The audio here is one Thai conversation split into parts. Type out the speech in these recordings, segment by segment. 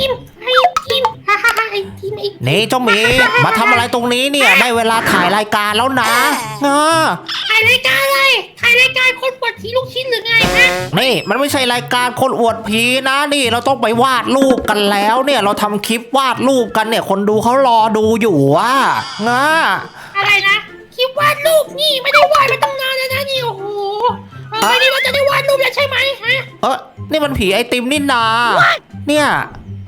ติมไอติมฮ่าฮ่าฮ่าไอติมไอติมนี่เจ้าหมีมาทำอะไรตรงนี้เนี่ย ได้เวลาถ่ายรายการแล้วนะเออถ่ายรายการอะไรถ่ายรายการคนปวดทีลูกชิ้นหรือไงฮะนี่มันไม่ใช่รายการคนอวดผีนะนี่เราต้องไปวาดรูปกันแล้วเนี่ยเราทำคลิปวาดรูปกันเนี่ย คนดูเขารอดูอยู่ว่านะอะไรนะคลิปวาดรูปนี่ไม่ได้วาดมาตั้งนานแล้วนะนี่โอ้โหเออไม่ได้ว่าจะได้วาดรูปแล้วใช่ไหมฮะเออนี่มันผีไอติมนี่นา เนี่ย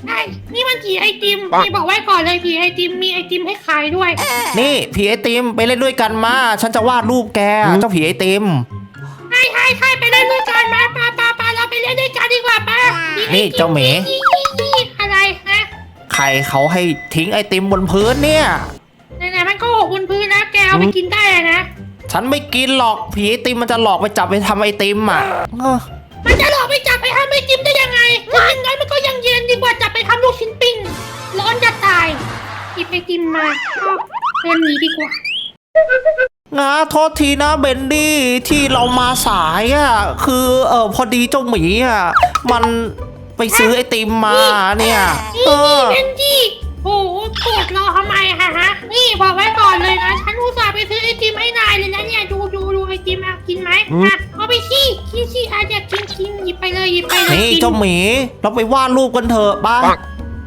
ใช่นี่มันผีไอติมนี่บอกไว้ก่อนเลยผีไอติมมีไอติมให้ขายด้วย นี่ผีไอติมไปเล่นด้วยกันมา ฉันจะวาดรูปแกเจ้าผีไอติมใช่ใช่ใช่ไปเล่นด้วยกันมาปาปาปาเราไปเล่นด้วยกันดีกว่าปานี่เจ้าหมีนี่นี่นี่อะไรฮะใครเขาให้ทิ้งไอติมบนพื้นเนี่ย ไหนๆมันก็หกบนพื้นแล้วแกเอาไปกินได้เลยนะฉันไม่กินหรอกผีไอติมมันจะหลอกไปจับไปทำไอติมอะเออ มันจะหลอกไปจับไปทำไอติมได้ยังไงยังไงมันก็ยังเย็นดีกว่าจับไปทำลูกชิ้นปิ้ง ร้อนจะตายหยิบไอติมมาเดินหนีดีกว่า นะโทษทีนะเบนดี้ที่เรามาสายอะคือเออพอดีเจ้าหมีอะมันไปซื้อไอติมมาเนี่ย นี่เอนี่อ เบนจี้ โอ้โหโกรธเราทำไมฮะฮะ นี่บอกไว้ก่อนเลยนะ ฉันอุตส่าห์ไปซื้อไอติมให้นายเลยนะเนี่ยดูดูดูไอติมเอากินไหมอะเอาไปขี้ขี้ขี้อาจจะกินกินหยิบไปเลยหยิบไปเลยนี่กิน เจ้าหมีเราไปวาดรูปกันเถอะปะ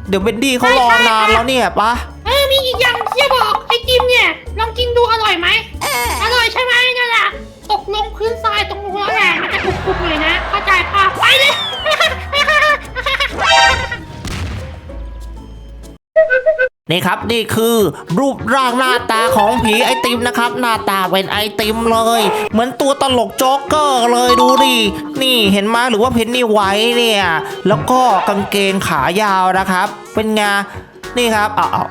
เดี๋ยวเบนดี้เขารอนานแล้วเนี่ยปะ เออมีอีกอย่างที่จะบอก นี่ครับนี่คือรูปร่างหน้าตาของผีไอติมนะครับ หน้าตาเป็นไอติมเลย เหมือนตัวตลกโจ๊กเกอร์เลยดูดินี่เห็นไหมหรือว่าเพนนี่ไว้เนี่ยแล้วก็กางเกงขายาวนะครับ เป็นไงนี่ครับเอาเอา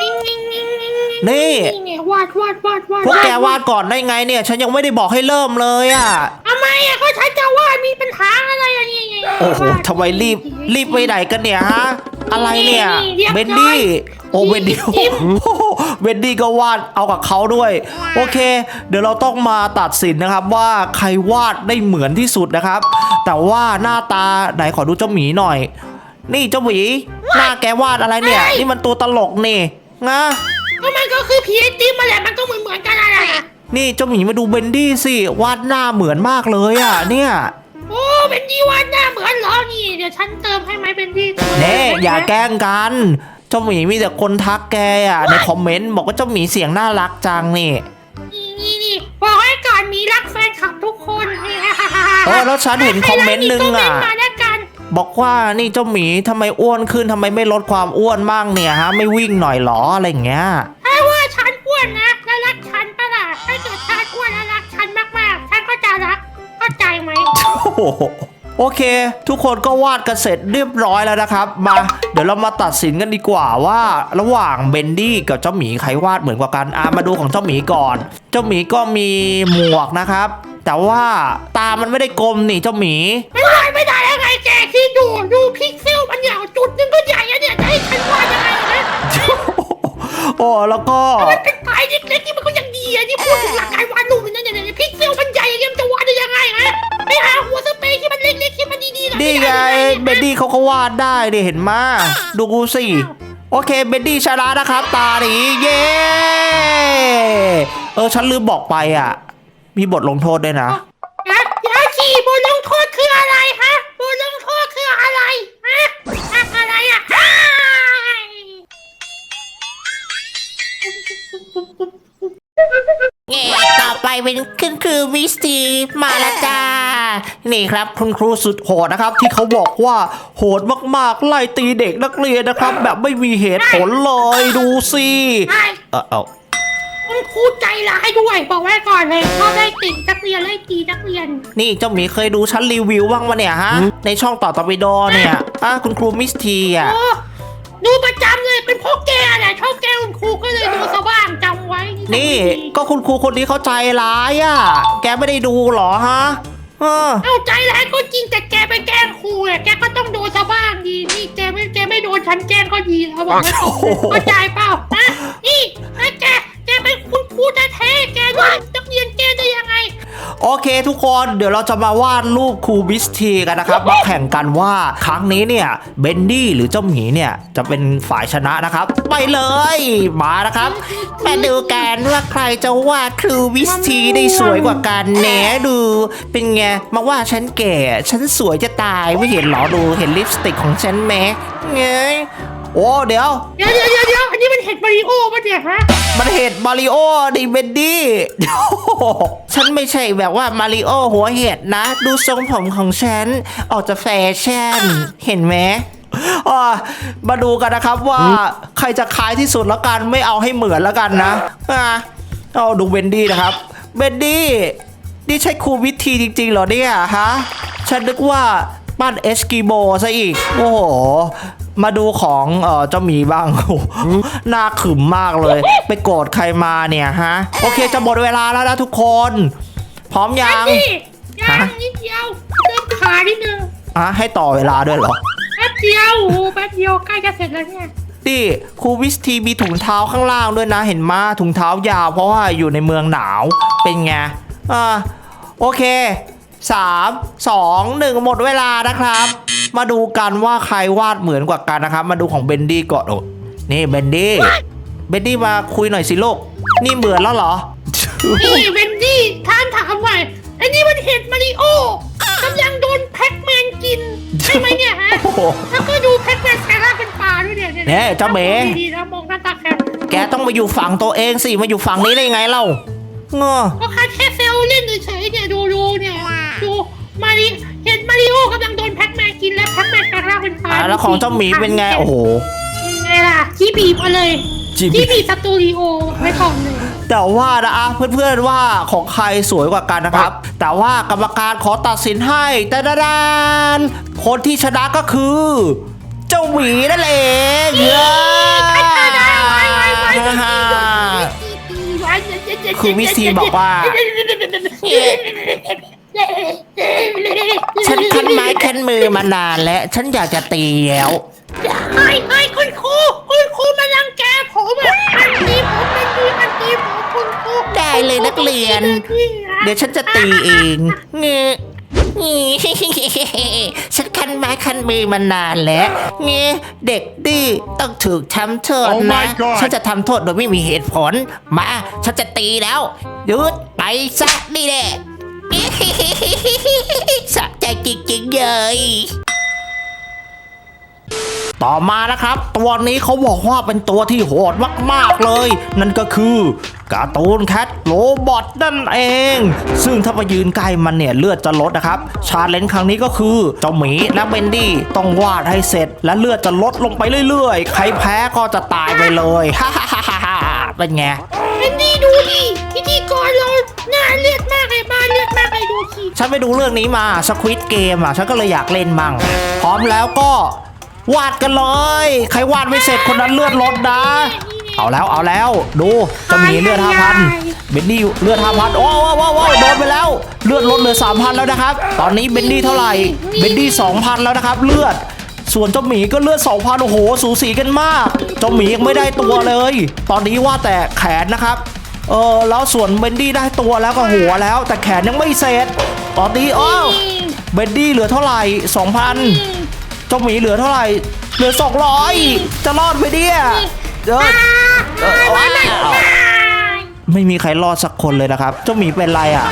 นิ่งนิ่งนิ่งนิ่งนี่นี่เนี่ยวาดวาดวาดวาดพวกแกวาดก่อนได้ไงเนี่ย ฉันยังไม่ได้บอกให้เริ่มเลยอะทำไม อะก็ฉันจะวาดมีปัญหาอะไรอะนี่ไงโอ้โหทำไมรีบรีบไปไหนกันเนี่ยฮะ อะไรเนี่ยเบนดี้ โอ้เบนดี้โอ้โหเบนดี้ก็วาดเอากับเขาด้วย โอเค เดี๋ยวเราต้องมาตัดสินนะครับว่าใครวาดได้เหมือนที่สุดนะครับ แต่ว่าหน้าตาไหนขอดูเจ้าหมีหน่อย นี่เจ้าหมีหน้าแกวาดอะไรเนี่ย นี่มันตัวตลกนี่นะก็มันก็คือผีไอติมมาแหละมันก็เหมือนเหมือนๆกันอะไรอะ นี่เจ้าหมีมาดูเบนดี้สิวาดหน้าเหมือนมากเลยอะ เนี่ยโอ้เป็นดีวาดหน้าเหมือนเหรอนี่เดี๋ยวฉันเติมให้ไหมเป็นดีเติมเน่ให้ไหมอย่าแกล้งกันเจ้าหมีมีแต่คนทักแกอะในคอมเมนต์บอกว่าเจ้าหมีเสียงน่ารักจังนี่นี่นี่นี่บอกให้ก่อนมีรักแฟนคลับทุกคนเออแล้วฉันเห็นคอมเมนต์หนึ่งอะใครรักนี่ก็เม้นมาแล้วกันบอกว่านี่เจ้าหมีทำไมอ้วนขึ้นทำไมไม่ลดความอ้วนบ้างเนี่ยฮะ ไม่วิ่งหน่อยหรออะไรอย่างเงี้ยถ้าว่าฉันอ้วนนะแล้วรัก ฉันปะล่ะถ้าเกิดฉันอ้วนแล้วรักฉันมากๆ ฉันก็จะรักเข้าใจไหมโอ้โหโอเค ทุกคนก็วาดกันเสร็จเรียบร้อยแล้วนะครับ มาเดี๋ยวเรามาตัดสินกันดีกว่าว่าระหว่างเบนดี้กับเจ้าหมีใครวาดเหมือนกว่ากันอะมาดูของเจ้าหมีก่อน เจ้าหมีก็มีหมวกนะครับ แต่ว่าตามันไม่ได้กลมนี่เจ้าหมี ไม่ได้ไม่ได้ยังไงแกที่ดูดูพิกเซลมันอย่างจุดหนึงก็ใหญ่อะเนี่ยจะให้ฉันวาดยังไงนะ โอ้แล้วก็ มันเป็นปลายเล็กๆที่มันก็ยังดีอะที่พูดถึงหลักการวาดรูปมันเนี่ยเนี่ยพิกเซลมันใหญ่อย่างเงี้ยมันจะวาดได้ยังไงฮะไปหาหัวสเปรย์ที่มันเล็กๆที่มันดีๆหน่อยนี่ไงเบนดี้เขาก็วาดได้ดิเห็นมาดูสิ โอเคเบนดี้ชนะนะครับ ตาดีเย้ เออฉันลืมบอกไปอะ มีบทลงโทษด้วยนะ ต่อไปเป็นขึ้นคือวิสตีมาแล้วจ้า นี่ครับคุณครูสุดโหดนะครับ ที่เขาบอกว่าโหดมากๆไล่ตีเด็กนักเรียนนะครับ แบบไม่มีเหตุผลเลยดูสิใช่เออเอาคุณครูใจร้ายด้วย บอกไว้ก่อนเลยชอบไล่ตีนักเรียนไล่ตีนักเรียน นี่เจ้าหมีเคยดูฉันรีวิวบ้างปะเนี่ยฮะ ในช่องต่อตอปิโดเนี่ยอะคุณครูมิสทีอะโอ้ดูประจำ เลยเป็นเพราะแกแหละชอบแกคุณครูก็เลยดูสว่างจำไว้นี่ดีก็คุณครูคนนี้เขาใจร้ายอะ แกไม่ได้ดูเหรอฮะเออเอาใจร้ายก็จริงแต่แกไปแกล้งครูอะแกก็ต้องโดนสว่างดีนี่แกไม่แกไม่โดนฉันแกล้งก็ดีแล้วบอกไว้ก่อนเข้าใจเปล่า โดนนักเรียนแกได้ยังไงโโอเค ทุกคนเดี๋ยวเราจะมาวาดรูปครูบิสทีกันนะครับมาแข่งกันว่าครั้งนี้เนี่ยเบนดี้หรือเจ้าหมีเนี่ยจะเป็นฝ่ายชนะนะครับ ไปเลยมานะครับมาดูกันว่าใครจะวาดครูบิสทีได้สวยกว่ากันแหนดูเป็นไงมาว่าฉันแก่ ฉันสวยจะตายไม่เห็นเหรอดูเห็นลิปสติกของฉันไหมเงย โอ้เดี๋ยว เดี๋ยวเดี๋ยวเดี๋ยวเดี๋ยวอันนี้มันเห็ดมาริโอป่ะเนี่ยฮะมันเห็ดมาริโอดิเบนดี้ฉันไม่ใช่แบบว่ามาริโอหัวเห็ดนะ ดูทรงผมของฉัน ออกจะแฟชั่น เห็นไหมอ่ามาดูกันนะครับว่าใครจะคล้ายที่สุดแล้วกันไม่เอาให้เหมือนแล้วกันนะอ่าเอาดูเบนดี้นะครับ เบนดี้ นี่ใช่ครูวิธีจริงๆเหรอเนี่ยฮะ ฉันนึกว่าปั้นเอสกิโมซะอีก โอ้โห มาดูของเออเจ้าหมีบ้างโอ้โหน่าขึมมากเลย ไปโกรธใครมาเนี่ยฮะ โอเคจะหมดเวลาแล้วนะทุกคน พร้อมยัอันงนี้ยัฮะ งนิดเดียวเริ่มขานิดนึงอะให้ต่อเวลาด้วยเหรอ แป๊บเดียวโอ้โหแป๊บเดียวใกล้จะเสร็จแล้วเนี่ยนี่ครูวิสทีมีถุงเท้าข้างล่างด้วยนะเห็นมาถุงเท้ายาวเพราะว่าอยู่ในเมืองหนาวเป็นไงอ่าโอเค3 2 1หมดเวลานะครับ มาดูกันว่าใครวาดเหมือนกว่ากันนะครับ มาดูของเบนดี้ก่อนโอ้นี่เบนดี้ เบนดี้มาคุยหน่อยสิลูก นี่เหมือนแล้วเหรอ นี่เวนดี้ท่านถามว่าไอ้นี่มันเห็ดมาริโอกำลังโดนแพ็กแมนกินใช่ไหมเนี่ยฮะ โอ้โห แล้วก็ดูแพ็กแมนแปลร่างเป็นปลาด้วยเนี่ยเน่เจ้าเม๋ดีๆนะมองหน้าตาแคบแกต้องมาอยู่ฝั่งตัวเองสิ มาอยู่ฝั่งนี้ได้ยังไงเล่าเงอก็แค่แค่เซลล์เล่นเฉยๆเนี่ยดูดูเนี่ยดูมาริเห็นมา ริโอกำลังโดนแพ็กแมนกินแล้วแพ็กแมนแปลร่างเป็นปลาอ่าแล้วของเจ้าหมีเป็นไง โอ้โห ไงล่ะที่บีบมาเลยจี้บีบที่บีบสตูดิโอไว้ก่อนเลยแต่ว่านะอะเพื่อนๆว่าของใครสวยกว่ากันนะครับ แต่ว่ากรรมการขอตัดสินให้แต่ดาน คนที่ชนะก็คือ เจ้าหมีนั่นเองเย้คือวิซีบอกว่าฉั คันมือมานานและฉันอยากจะตีแล้วไอ้ไอ้คุณครูคุณครูมารังแกผมอะมันตีผมมันตีมันตีผมคุณครูได้เลยนักเรียน เดี๋ยวฉันจะตีเองเงะฉันคันไม้คันมือมานานแล้วเงะเด็กดื้อต้องถูกทำโทษ Oh นะ my God ฉันจะทำโทษโดยไม่มีเหตุผล มา ฉันจะตีแล้วหยุดไปซะนี่แหละ สะใจจริงๆเลยต่อมานะครับ ตัวนี้เขาบอกว่าเป็นตัวที่โหดมากๆเลย นั่นก็คือการ์ตูนแคทโรบอทนั่นเอง ซึ่งถ้ามายืนใกล้มันเนี่ยเลือดจะลดนะครับ ชาเลนจ์ครั้งนี้ก็คือเจ้าหมีและเบนดี้ต้องวาดให้เสร็จ และเลือดจะลดลงไปเรื่อยๆ ใครแพ้ก็จะตายไปเลยฮ่าฮ่าฮ่าฮ่าเป็นไง นดีดูดิพิธีกรเราหน้าเลือดมากเลยบ้านเลือดมากเลยดูสิฉันไปดูเรื่องนี้มาสควิตเกมอะ ฉันก็เลยอยากเล่นมั่ง พร้อมแล้วก็ วาดกันเลย ใครวาดไม่เสร็จคนนั้นเลือดลดนะ เอาแล้วเอาแล้ว ดูจะมีเลือดห้าพันเบนดี้เลือดห้าพันโอ้ว้าวว้าวว้าวโดนไปแล้ว เลือดลดเหลือสามพันแล้วนะครับ ตอนนี้เบนดี้เท่าไหร่ เบนดี้สองพันแล้วนะครับ เลือด ส่วนเจ้าหมีก็เลือดสองพันโอ้โห สูสีกันมาก เจ้าหมียังไม่ได้ตัวเลย ตอนนี้ว่าแต่แขนนะครับ เออแล้วส่วนเบนดี้ได้ตัวแล้วก็หัวแล้ว แต่แขนยังไม่เสร็จ ตอนนี้อ้าวเบนดี้เหลือเท่าไหร่สองพันเจ้าหมีเหลือเท่าไหร่ เหลือสองร้อยจะรอดไปเนี่ยเออเออไม่มีใครรอดสักคนเลยนะครับ เจ้าหมีเป็นไรอะ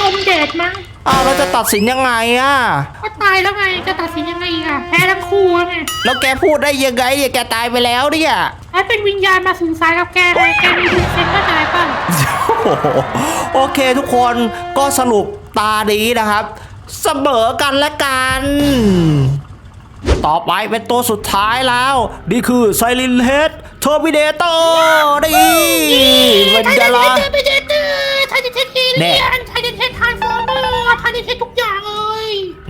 ลมแดดมั้ง อ้าวเราจะตัดสินยังไงอะ ก็ตายแล้วไงจะตัดสินยังไงอีกอะแพ้ทั้งคู่แล้วไงแล้วแกพูดได้ยังไงเนี่ยแกตายไปแล้วเนี่ยให้เป็นวิญญาณมาสื่อสารกับแกไงแกมีเซนก็ตายป่ะโอ้โหโอเคทุกคนก็สรุปตานี้นะครับ เสมอกันและกัน ต่อไปเป็นตัวสุดท้ายแล้ว นี่คือไซลินเฮดเทอร์มิเดเตอร์นี่เป็นไงล่ะไทยเทสเตอร์ไทยเทสเอเลียนไทยเทสทร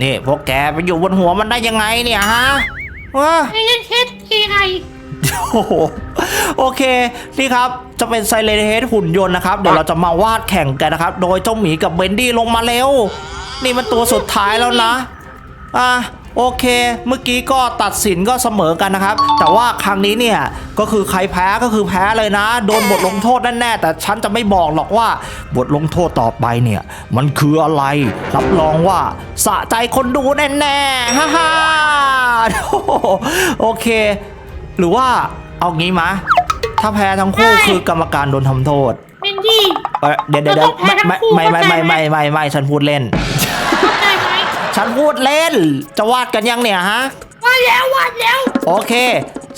นี่พวกแกไปอยู่บนหัวมันได้ยังไงเนี่ยฮะว้าไทยเทสเอไอโอ้โหโอเค นี่ครับ จะเป็นไซเลนเฮดหุ่นยนต์นะครับ เดี๋ยวเราจะมาวาดแข่งกันนะครับ โดยเจ้าหมีกับเบนดี้ลงมาเร็ว นี่มันตัวสุดท้ายแล้วนะ อะ โอเค เมื่อกี้ก็ตัดสินก็เสมอกันนะครับ แต่ว่าครั้งนี้เนี่ยก็คือใครแพ้ก็คือแพ้เลยนะ โดนบทลงโทษแน่ๆแต่ฉันจะไม่บอกหรอกว่าบทลงโทษต่อไปเนี่ย มันคืออะไร รับรองว่าสะใจคนดูแน่ๆฮ่าฮ่าโอเค หรือว่าเอางี้มะ ถ้าแพ้ทั้งคู่คือกรรมการโดนทำโทษเป็นที่เดี๋ยวเดี๋ยวไม่ไม่ไม่ไม่ไม่ไม่ฉันพูดเล่น ฉันพูดเล่น จะวาดกันยังเนี่ยฮะว่าแล้ววาดแล้วโอเค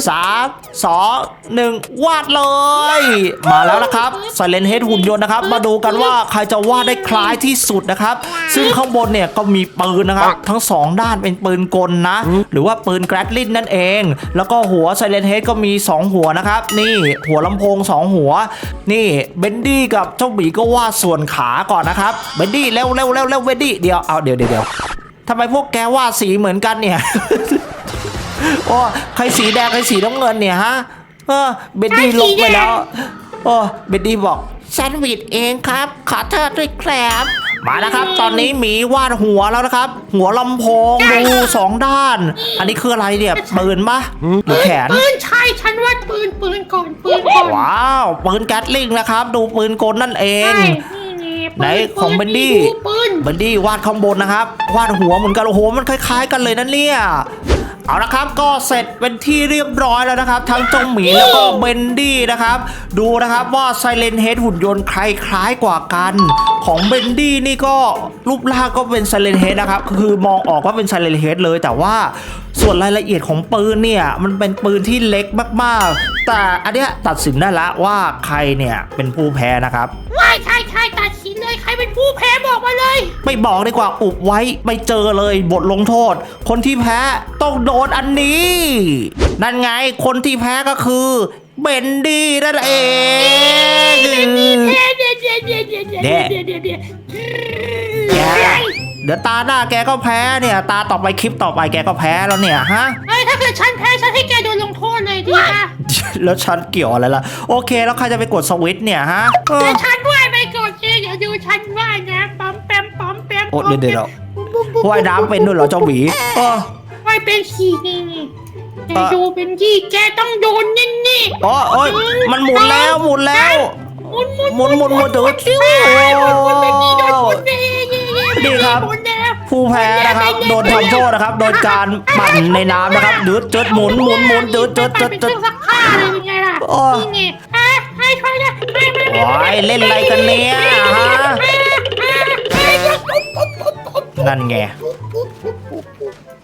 สามสองหนึ่งวาดเลย มาแล้วนะครับไซเลนเฮดหุ่นยนต์นะครับ มาดูกันว่าใครจะวาดได้คล้ายที่สุดนะครับ ซึ่งข้างบนเนี่ยก็มีปืนนะครับ ทั้งสองด้านเป็นปืนกลนะ หรือว่าปืนแกรดลินนั่นเอง แล้วก็หัวไซเลนเฮดก็มี 2 หัวนะครับ นี่หัวลำโพง 2 หัว นี่เบนดี้กับเจ้าหมีก็วาดส่วนขาก่อนนะครับเบนดี้เร็วเร็วเร็วเร็วเบนดี้เดี๋ยวเอาเดี๋ยวเดี๋ยวเดี๋ยว ทำไมพวกแกวาดสีเหมือนกันเนี่ยโอ้ใครสีแดงใครสีน้ำเงินเนี่ยฮะเออเบดดี้ลงไปแล้วโอ้เบดดี้บอกฉันผิดเองครับ ขอโทษด้วยครับมาแล้วครับ ตอนนี้หมีวาดหัวแล้วนะครับ หัวลำโพงดูสองด้าน อันนี้คืออะไรเนี่ยปืนปะหรือแขนปืนใช่ฉันวาดปืนปืนก่อนปืนก่อนว้าวปืนแก๊สลิงนะครับ ดูปืนกลนั่นเองใช่นี่ ไหนของเบนดี้ปืนเบนดี้วาดข้างบนนะครับ วาดหัวเหมือนกันโอ้โหมันคล้าย ๆ กันเลยนั่นเนี่ยเอาละครับก็เสร็จเป็นที่เรียบร้อยแล้วนะครับ ทั้งเจ้าหมีแล้วก็เบนดี้นะครับ ดูนะครับว่าไซเลนเฮดหุ่นยนต์ใครคล้ายกว่ากัน ของเบนดี้นี่ก็รูปร่างก็เป็นไซเลนเฮดนะครับคือมองออกว่าเป็นไซเลนเฮดเลยแต่ว่าส่วนรายละเอียดของปืนเนี่ย มันเป็นปืนที่เล็กมากๆ แต่อันเนี้ยตัดสินได้แล้วว่าใครเนี่ยเป็นผู้แพ้นะครับว่าใช่ใช่ตัดสินเลยใครเป็นผู้แพ้บอกมาเลย ไม่บอกดีกว่าอุบไว้ไม่เจอเลยบทลงโทษ คนที่แพ้ต้องโดนอันนี้ นั่นไงคนที่แพ้ก็คือเบนดี้นั่นเองเดี๋ยวเดี๋ยวเดี๋ยวเดี๋ยวเดี๋ยวเดี๋ยวเดี๋ยวเดี๋ยวเดี๋ยวเดี๋ยวเดี๋ยวแกเดี๋ยวตาหน้าแกก็แพ้เนี่ย ตาต่อไปคลิปต่อไปแกก็แพ้แล้วเนี่ยฮะเฮ้ยถ้า เกิดฉันแพ้ฉันให้แกโดนลงโทษเลยดีป่ะแล้วฉันเกี่ยวอะไรล่ะ โอเค แล้วใครจะไปกดสวิตช์เนี่ยฮะเออ เดี๋ยวฉันว่ายไปก่อนเองเดี๋ยวดูฉันว่ายนะปั๊มแปมปั๊มแปมโอ้เดี๋ยวเดี๋ยว ปุ๊บปุ๊บปุ๊บว่ายน้ำเป็นด้วยเหรอเจ้าหมีเออ ว่ายเป็นขี่นี่นี่แกเอ่อดูเป็นยี่แกต้องโดนแน่แน่อ๋อเอ้ยมันหมุนแล้วหมุนแล้ว หมุนหมุนหมุนหมุนหมุนถือจิ้วหมุนหมุนเป็นนี่โดนหมุนแน่แน่นี่ครับหมุนแล้ว ผู้แพ้นะครับ โดนทำโทษนะครับ โดยการปั่นในน้ำนะครับดืดจืดหมุนหมุนหมุนจืดจืดจืดเป็นเคจืรื่ดองซักผ้าเลยเป็นไงล่ะโอ้นี่ไงอะให้ช่วยนะไม่ไม่ไม่ว้ายเล่นอะไรกันเนี่ยฮะนั่นไงโ